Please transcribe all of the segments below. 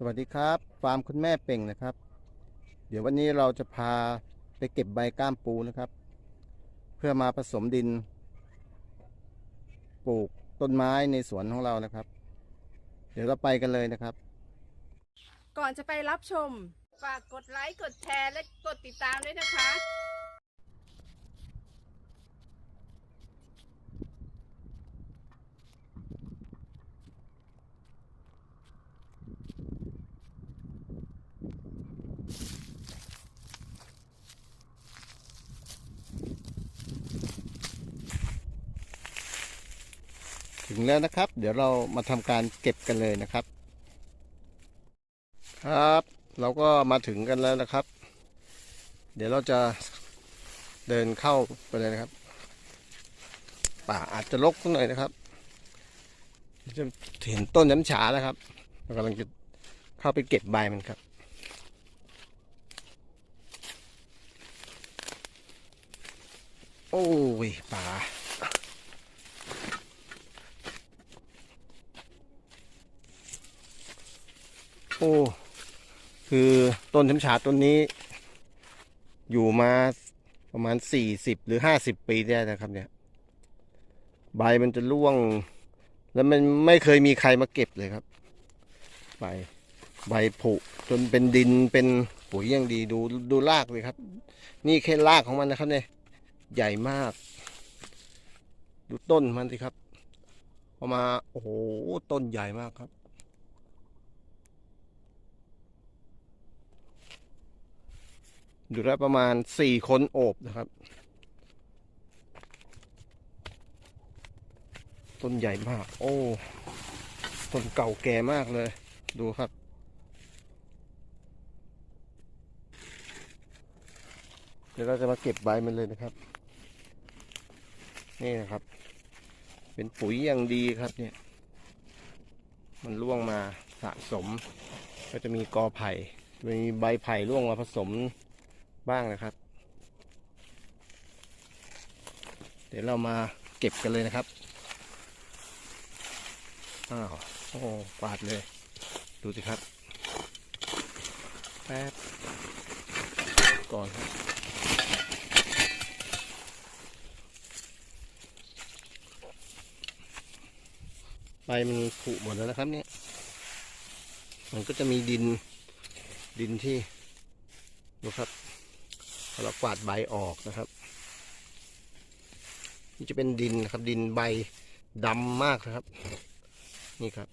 สวัสดีครับฟาร์มคุณแม่เป่งนะครับ เดี๋ยววันนี้เราจะพาไปเก็บใบก้ามปูนะครับ เพื่อมาผสมดิน ปลูกต้นไม้ในสวนของเรานะครับ เดี๋ยวเราไปกันเลยนะครับ ก่อนจะไปรับชม ฝากกดไลค์กดแชร์และกดติดตามด้วยนะคะ งแล้วนะครับ เดี๋ยวเรามาทำการเก็บกันเลยนะครับ ครับ เราก็มาถึงกันแล้วนะครับ เดี๋ยวเราจะเดินเข้าไปเลยนะครับ ป่าอาจจะรกสักหน่อยนะครับ จะเห็นต้นน้ำฉาแล้วครับเรากำลังจะเข้าไปเก็บใบมันครับโอ้ยป่า โอ้คือต้นช้ำฉาต้นนี้ อยู่มาประมาณสี่สิบหรือห้าสิบปีได้นะครับ เนี่ย ใบมันจะร่วง แล้วมันไม่เคยมีใครมาเก็บเลยครับ ใบใบผุจนเป็นดินเป็นปุ๋ยอย่างดีดูดูรากเลยครับ นี่แค่รากของมันนะครับ เนี่ย ใหญ่มาก ดูต้นมันสิครับ พอมาโอ้โหต้นใหญ่มากครับ อยู่ได้ประมาณสี่คนโอบนะครับ ต้นใหญ่มาก โอ้ ต้นเก่าแก่มากเลย ดูครับเดี๋ยวเราจะมาเก็บใบมันเลยนะครับ นี่นะครับ เป็นปุ๋ยอย่างดีครับเนี่ย มันร่วงมาสะสม ก็จะมีกอไผ่ มีใบไผ่ร่วงมาผสม บ้างนะครับ เดี๋ยวเรามาเก็บกันเลยนะครับอ้าวโอ้กวาดเลย ดูสิครับแป๊บก่อนครับใบมันผุหมดแล้วนะครับเนี่ย มันก็จะมีดินดินที่ดูครับ เรากวาดใบออกนะครับ นี่จะเป็นดินนะครับ ดินใบดำมากนะครับ นี่ครับ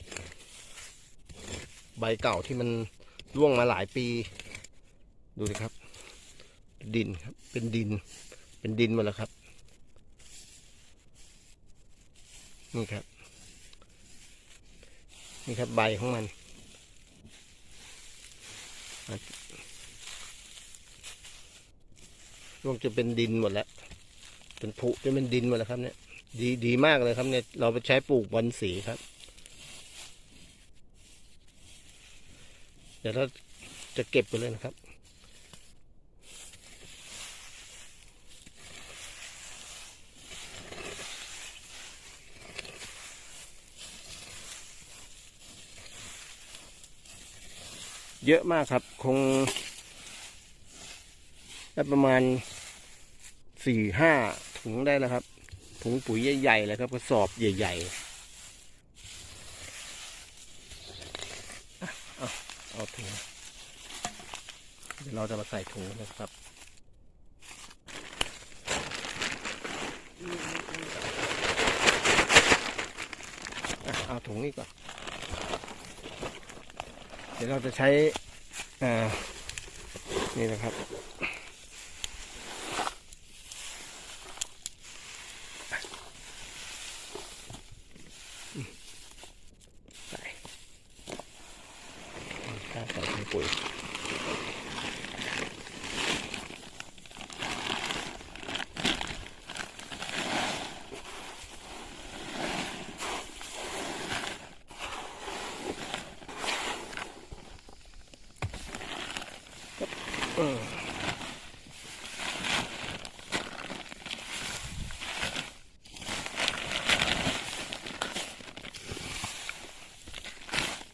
ใบเก่าที่มันร่วงมาหลายปี ดูสิครับ ดินครับ เป็นดิน เป็นดินหมดแล้วครับ นี่ครับ นี่ครับใบของมัน รวมจะเป็นดินหมดแล้ว เป็นผุจะเป็นดินหมดแล้วครับ เนี่ย ดีดีมากเลยครับเนี่ย เราไปใช้ปลูกบอนสีครับ เดี๋ยวเราจะเก็บไปเลยนะครับเยอะมากครับ คงได้ประมาณ สี่ห้าถุงได้แล้วครับ ถุงปุ๋ยใหญ่ๆเลยครับกระสอบใหญ่ๆเอาเอาถุงเดี๋ยวเราจะมาใส่ถุงนะครับเอาถุงนี้ก่อน เดี๋ยวเราจะใช้ อ่า นี่นะครับ ใส่ ถ้าใส่ถุงปุ๋ยเออ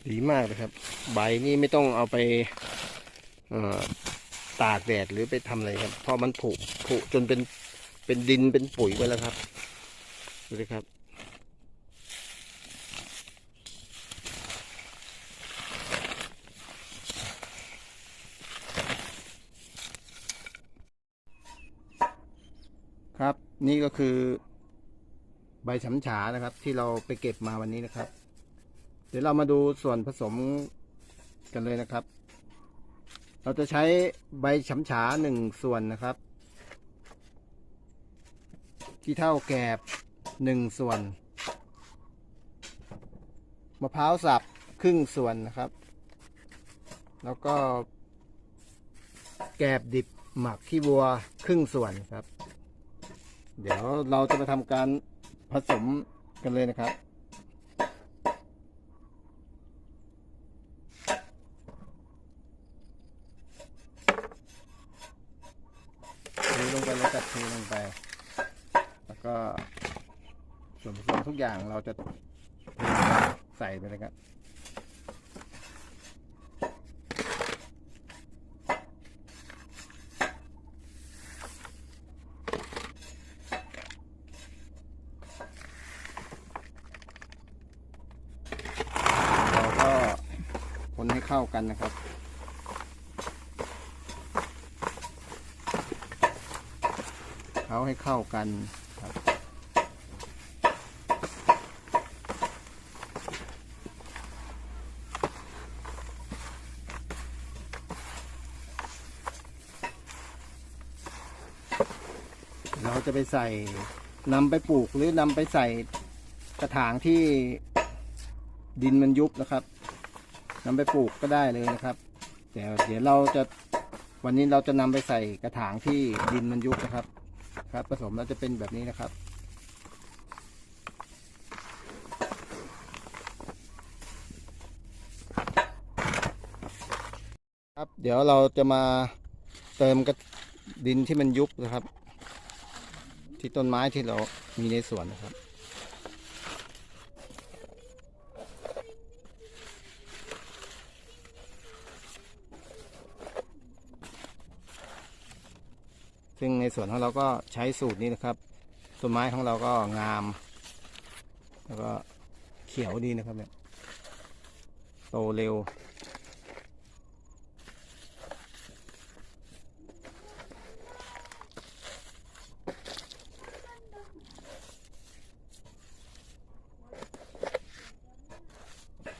ดีมากเลยครับ ใบนี่ไม่ต้องเอาไปตากแดดหรือไปทำอะไรครับเพราะมันผุผุจนเป็นเป็นดินเป็นปุ๋ยไปแล้วครับดูสิครับ ครับนี่ก็คือใบฉำฉานะครับ ที่เราไปเก็บมาวันนี้นะครับ เดี๋ยวเรามาดูส่วนผสมกันเลยนะครับ เราจะใช้ใบฉำฉาหนึ่งส่วนนะครับที่เท่าแกบหนึ่งส่วน มะพร้าวสับครึ่งส่วนนะครับ แล้วก็ แกบดิบหมักขี้วัวครึ่งส่วนครับ เดี๋ยวเราจะมาทำการผสมกันเลยนะครับ เทลงไป เทลงไป แล้วก็ส่วนผสมทุกอย่างเราจะใส่ไปเลยครับเราก็คนให้เข้ากันนะครับ เขาให้เข้ากันครับเราจะไปใส่นำไปปลูกหรือนำไปใส่กระถางที่ดินมันยุบนะครับนำไปปลูกก็ได้เลยนะครับแต่เดี๋ยวเราจะวันนี้เราจะนำไปใส่กระถางที่ดินมันยุบนะครับ ครับผสมแล้วจะเป็นแบบนี้นะครับ ครับ เดี๋ยวเราจะมาเติมกับดินที่มันยุบนะครับ ที่ต้นไม้ที่เรามีในสวนนะครับ ซึ่งในส่วนของเราก็ใช้สูตรนี้นะครับต้นไม้ของเราก็งาม แล้วก็เขียวดีนะครับเนี่ยโตเร็ว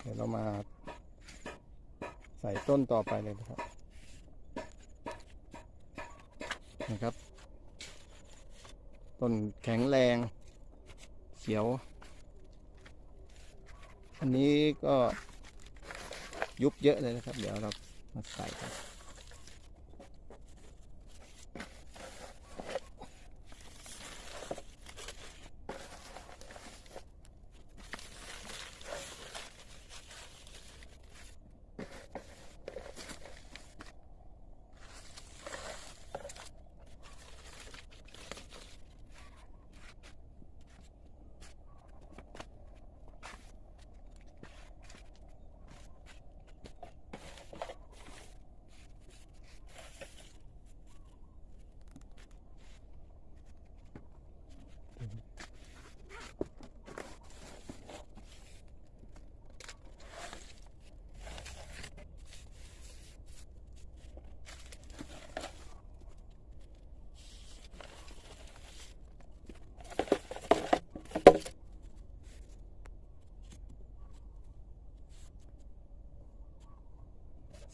เดี๋ยวเรามาใส่ต้นต่อไปเลยนะครับ นะครับ ต้นแข็งแรง เขียว อันนี้ก็ยุบเยอะเลยนะครับ เดี๋ยวเรามาใส่ครับ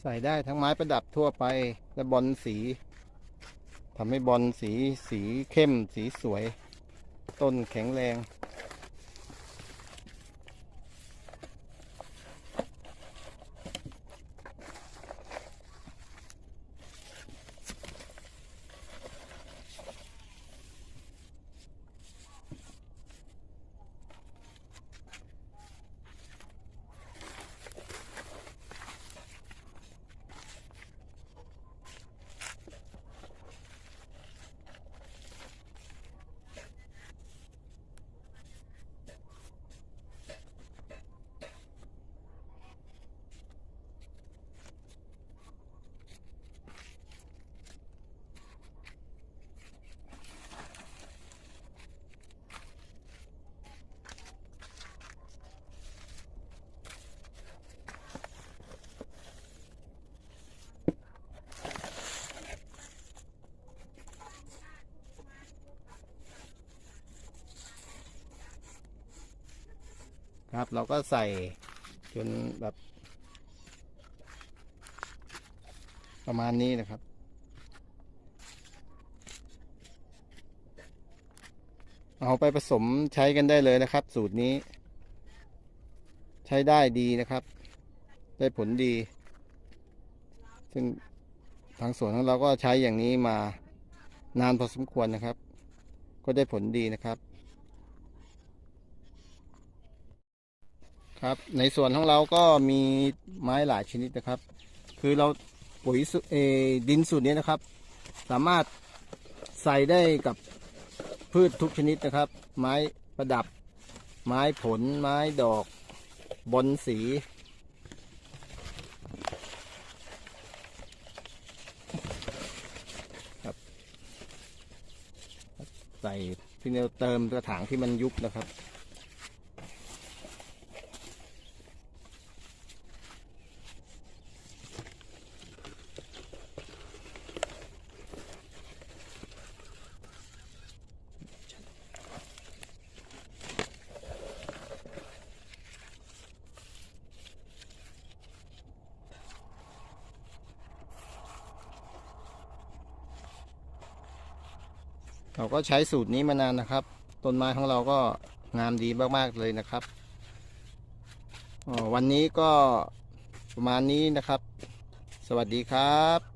ส่ได้ทั้งไม้ประดับทั่วไป และบอลสีทำให้บอลสีสีเข้มสีสวย ต้นแข็งแรง ครับ เราก็ใส่จนแบบ ประมาณนี้นะครับ เอาไปผสมใช้กันได้เลยนะครับ สูตรนี้ ใช้ได้ดีนะครับ ได้ผลดี ซึ่งทางสวนของเราก็ใช้อย่างนี้มานานพอสมควรนะครับ ก็ได้ผลดีนะครับ ครับ ในส่วนของเราก็มีไม้หลายชนิดนะครับ คือเราปุ๋ยเอดินสูตรนี้นะครับ สามารถใส่ได้กับพืชทุกชนิดนะครับ ไม้ประดับ ไม้ผล ไม้ดอกบอนสี ครับ ใส่ที่เราเติมกระถางที่มันยุบนะครับ เราก็ใช้สูตรนี้มานานนะครับ ต้นไม้ของเราก็งามดีมากๆเลยนะครับ วันนี้ก็ประมาณนี้นะครับ สวัสดีครับ